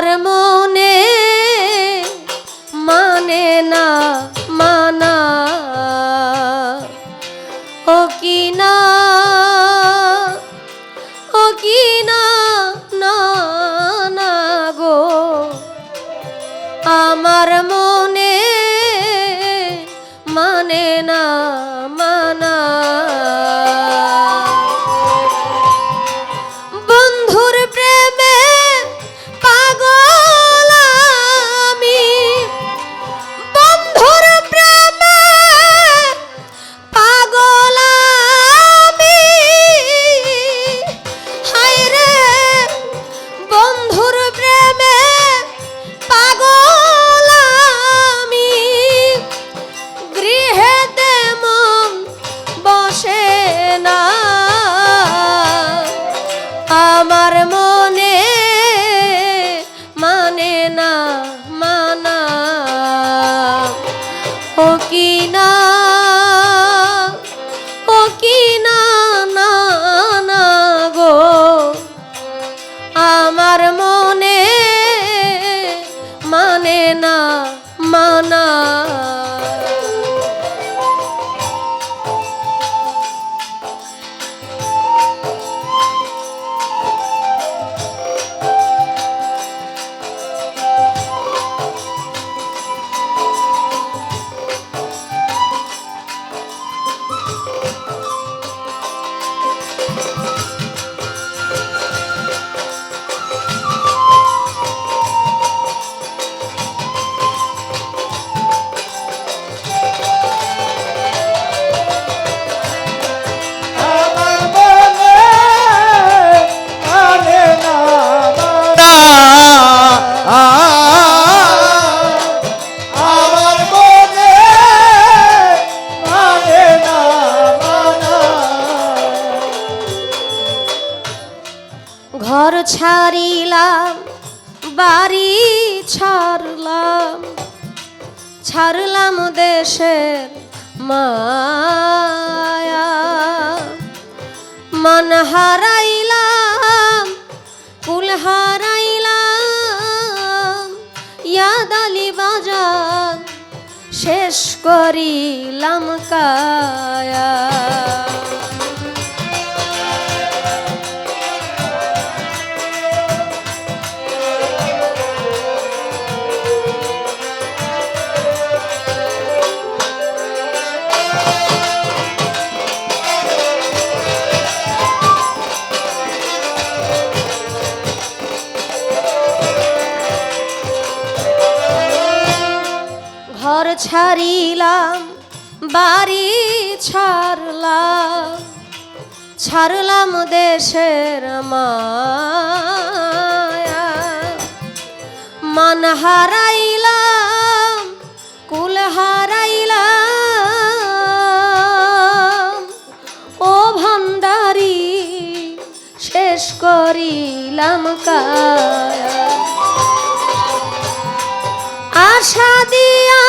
আমার মনে মানে না, মানা। ও কি না, ও কি না না না গো। আমার মনে মানে না, মানা। আমার মনে মানে না ছাড়িলাম বাড়ি ছাড়লাম ছাড়লাম দেশের মায়া। মন হারাইলাম কুল হারাইলাম, ইয়াদ আলী বাজার শেষ করিলাম কায়া। ঘর ছাড়িলাম, বাড়ি ছাড়লাম ছাড়লাম দেশের মায়া। মন হারাইলাম, কুল হারাইলাম, ও ভান্ডারি শেষ করিলাম কায়া। আশা দিয়া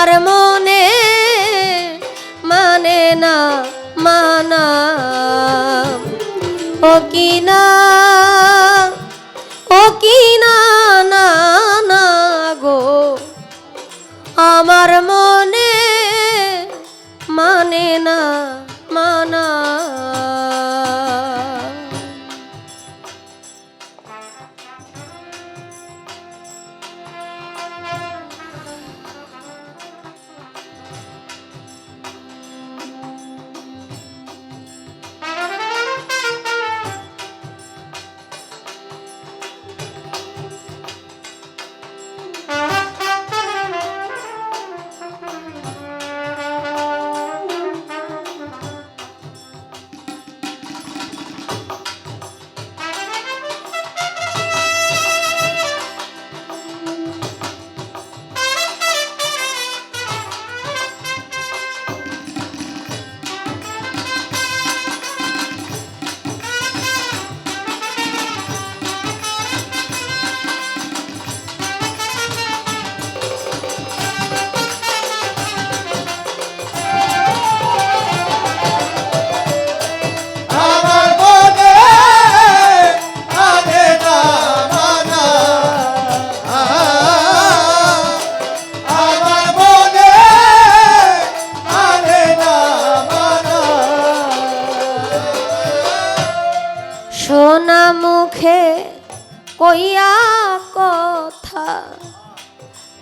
আমার মনে মানে না মানা। ও কি না, ও কি না না না গো। আমার মনে মানে না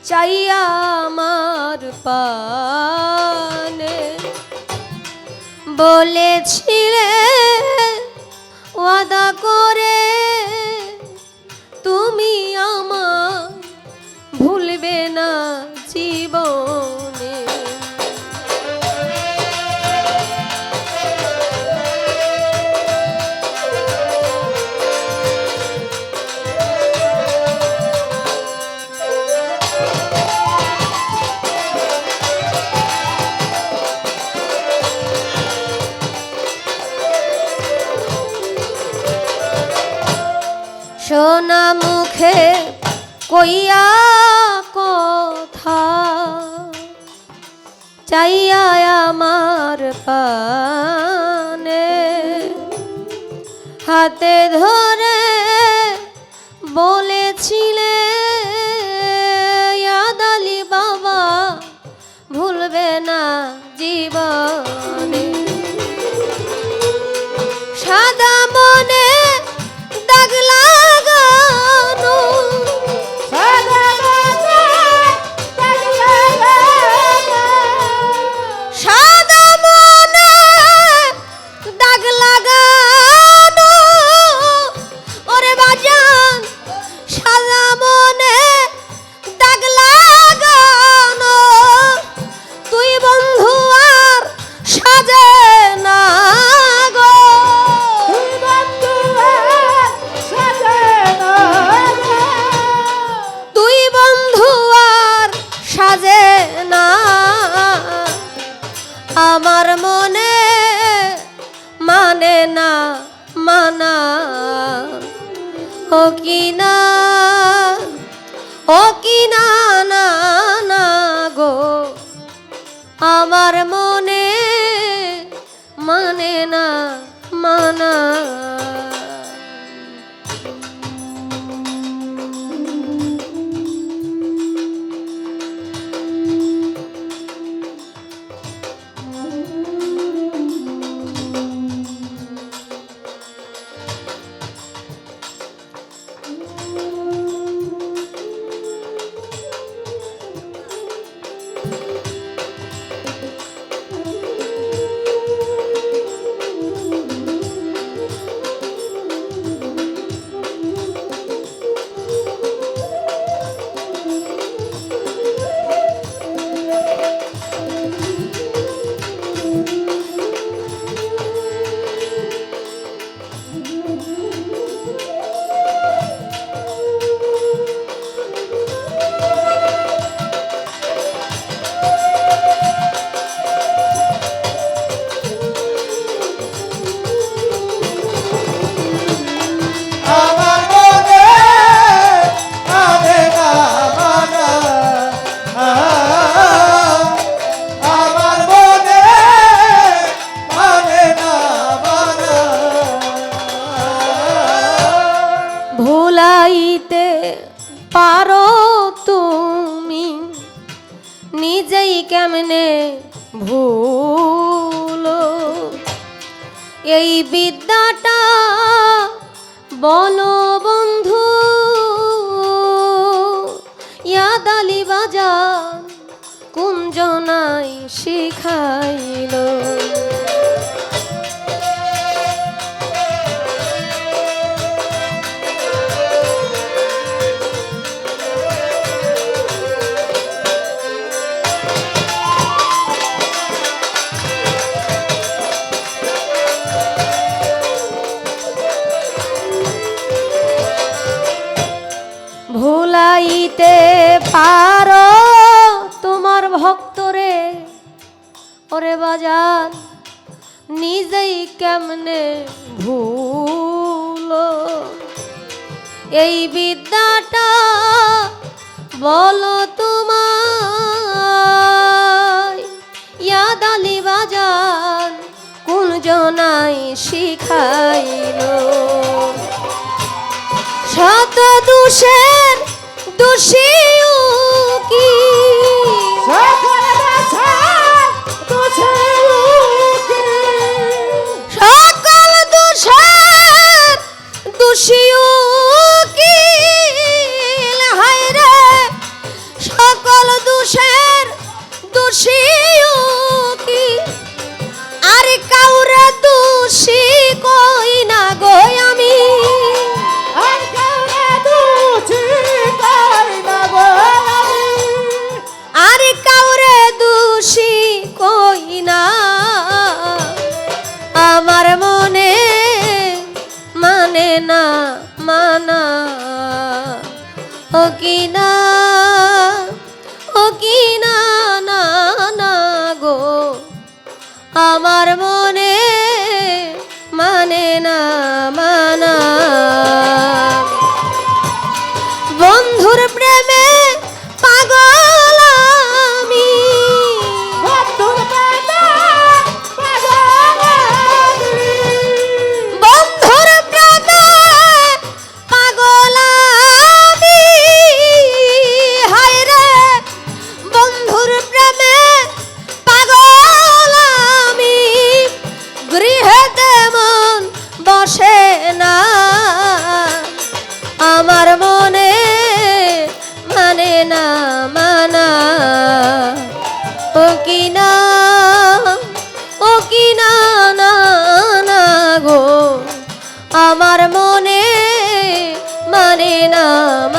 চাইয়া আমার পানে। বলেছিলে ওয়াদা করে মুখে কইয়া কথা, চাইয়া আমার পানে হাতে ধরে বলেছিলে ইয়াদালি বাবা, ভুলবে না জীবনে। সাদা ও কি না না গো আমার মনে মানে না মানা ভুলাইতে পারো তুমি? নিজেই কেমনে ভুল? এই বিদ্যাটা বলো বন্ধু ইয়াদালি বাজার কুঞ্জনাই শিখাইলো। ওরে বাজার, নিজেই কেমনে ভুল? এই বিদ্যাটা বলো তোমার বাজার কোন জনাই শিখাইলো? শত দোষের আমার মনে মানে না মানা না